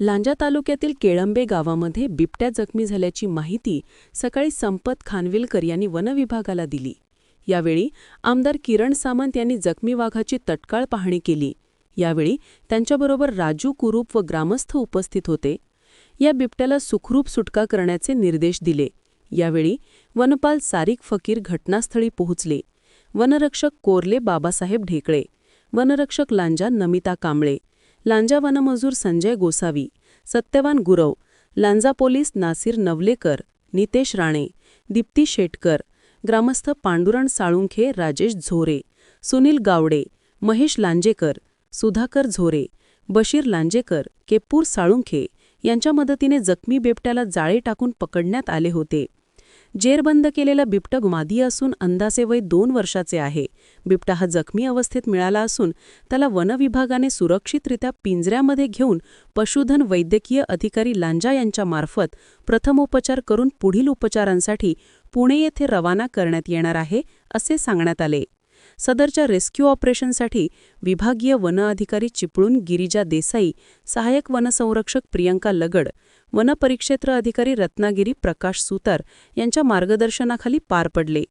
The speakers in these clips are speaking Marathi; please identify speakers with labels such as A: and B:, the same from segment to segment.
A: लांजा तालुक्यातील केळंबे गावामध्ये बिबट्या जखमी झाल्याची माहिती सकाळी संपत खानविलकर यांनी वनविभागाला दिली. यावेळी आमदार किरण सामंत यांनी जखमी वाघाची तत्काळ पाहणी केली. यावेळी त्यांच्याबरोबर राजू कुरूप व ग्रामस्थ उपस्थित होते. या बिबट्याला सुखरूप सुटका करण्याचे निर्देश दिले. यावेळी वनपाल सारिक फकीर घटनास्थळी पोहोचले. वनरक्षक कोरले बाबासाहेब ढेकळे. वनरक्षक लांजा नमिता कांबळे. लांजा वनमजूर संजय गोसावी सत्यवान गुरव लांजा पोलीस नासिर नवलेकर नितेश राणे दीप्ती शेटकर ग्रामस्थ पांडुरण साळुंखे राजेश झोरे सुनील गावडे महेश लांजेकर सुधाकर झोरे बशीर लांजेकर केपूर साळुंखे यांच्या मदतीने जखमी बिबट्याला जाळे टाकून पकडण्यात आले होते. जेरबंद केलेला बिबट मादी असून अंदाजे वय दोन वर्षाचे आहे. बिबटा हा जखमी अवस्थेत मिळाला असून त्याला वनविभागाने सुरक्षितरित्या पिंजऱ्यामध्ये घेऊन पशुधन वैद्यकीय अधिकारी लांजा यांच्यामार्फत प्रथमोपचार करून पुढील उपचारांसाठी पुणे येथे रवाना करण्यात येणार आहे असे सांगण्यात आले. सदरच्या रेस्क्यू ऑपरेशनसाठी विभागीय वन अधिकारी चिपळूण गिरिजा देसाई सहाय्यक वनसंरक्षक प्रियंका लगड वनपरिक्षेत्र अधिकारी रत्नागिरी प्रकाश सुतार यांच्या मार्गदर्शनाखाली पार पडले.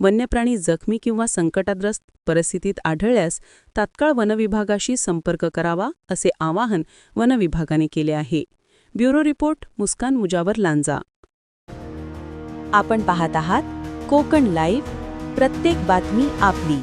A: वन्यप्राणी जखमी किंवा संकटाग्रस्त परिस्थितीत आढळल्यास तात्काळ वनविभागाशी संपर्क करावा असे आवाहन वनविभागाने केले आहे. Bureau report Muskan Mujawar Lanja.
B: आपण पाहत आहात कोकण लाईव्ह प्रत्येक बातमी आपली.